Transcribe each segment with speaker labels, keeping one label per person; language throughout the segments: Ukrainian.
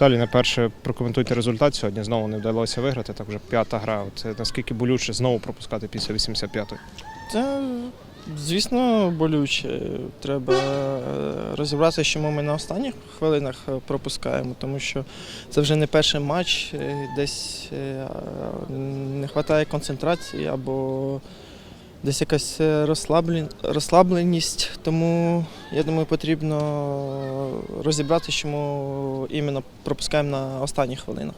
Speaker 1: Далі на перше прокоментуйте результат сьогодні. Знову не вдалося виграти. Так вже п'ята гра. От е, наскільки болюче знову пропускати після 85-ї?
Speaker 2: Та, звісно, болюче. Треба е, розібратися, чому ми на останніх хвилинах е, пропускаємо, тому що це вже не перший матч, десь не вистачає концентрації або десь якась розслабленість. Тому я думаю, потрібно розібратися, чому іменно пропускаємо на останніх хвилинах.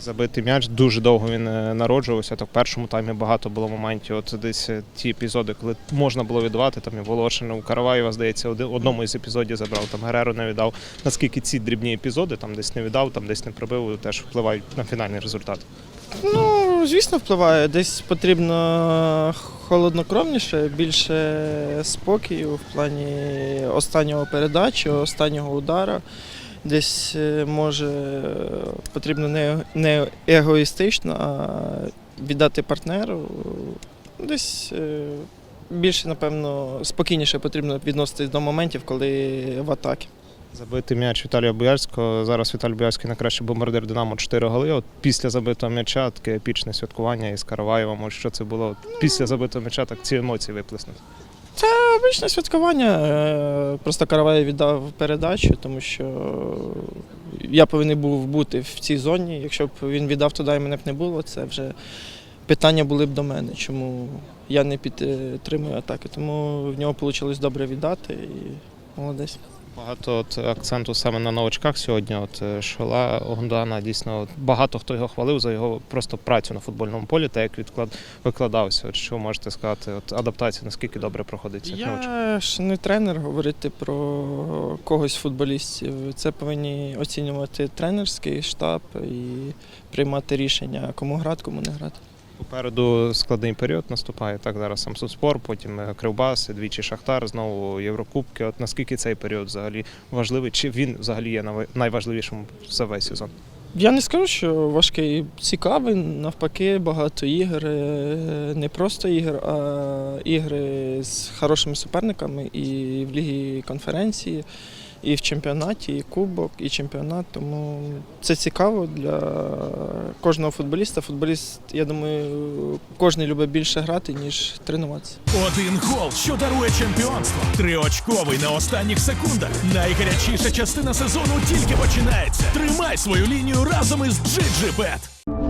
Speaker 1: Забитий м'яч дуже довго він е, народжувався. То в першому таймі багато було моментів. От десь е, ті епізоди, коли можна було віддавати, там і Волошин, у Караваєва, здається, одному із епізодів забрав, там Гереро не віддав. Наскільки ці дрібні епізоди, там десь не віддав, там десь не пробив, теж впливають на фінальний результат.
Speaker 2: Ну, звісно, впливає. Десь потрібно холоднокровніше, більше спокою в плані останнього передачі, останнього удара. Десь е, може потрібно не, не егоїстично, а віддати партнеру. Десь е, більше, напевно, спокійніше потрібно відноситись до моментів, коли в атакі.
Speaker 1: Забитий м'яч Віталія Боярського. Зараз Віталій Боярський найкращий бомбардир Динамо 4 голи. От після забитого м'яча таке епічне святкування із Караваєвом. Що це було От після забитого м'яча, так ці емоції виплеснути.
Speaker 2: Обичне святкування. е, Просто Каравай віддав передачу, тому що я повинен був бути в цій зоні. Якщо б він віддав туди і мене б не було, це вже питання були б до мене, чому я не підтримую атаки. Тому в нього вийшло добре віддати і молодець.
Speaker 1: Багато от акценту саме на новачках сьогодні. От е, Шола Гондана дійсно багато хто його хвалив за його просто працю на футбольному полі, та як відклад викладався. От що можете сказати? От адаптація наскільки добре проходить новачків?
Speaker 2: Я ж не тренер говорити про когось футболістів. Це повинні оцінювати тренерський штаб і приймати рішення, кому грати, кому не грати.
Speaker 1: Попереду складний період наступає. Так зараз Самсунспор, потім е, Кривбас, двічі Шахтар, знову Єврокубки. От наскільки цей період взагалі важливий? Чи він взагалі є найважливішим за весь сезон?
Speaker 2: Я не скажу, що важкий, цікавий, навпаки, багато ігор, е, не просто ігор, а ігри з хорошими суперниками і в лігі конференції, і в чемпіонаті, і кубок, і чемпіонат. Тому це цікаво для кожного футболіста. Футболіст, я думаю, кожен любить більше грати, ніж тренуватися.
Speaker 3: Один гол, що дарує чемпіонство. Триочковий на останніх секундах. Найгарячіша частина сезону тільки починається. Тримай свою лінію разом із GGBet.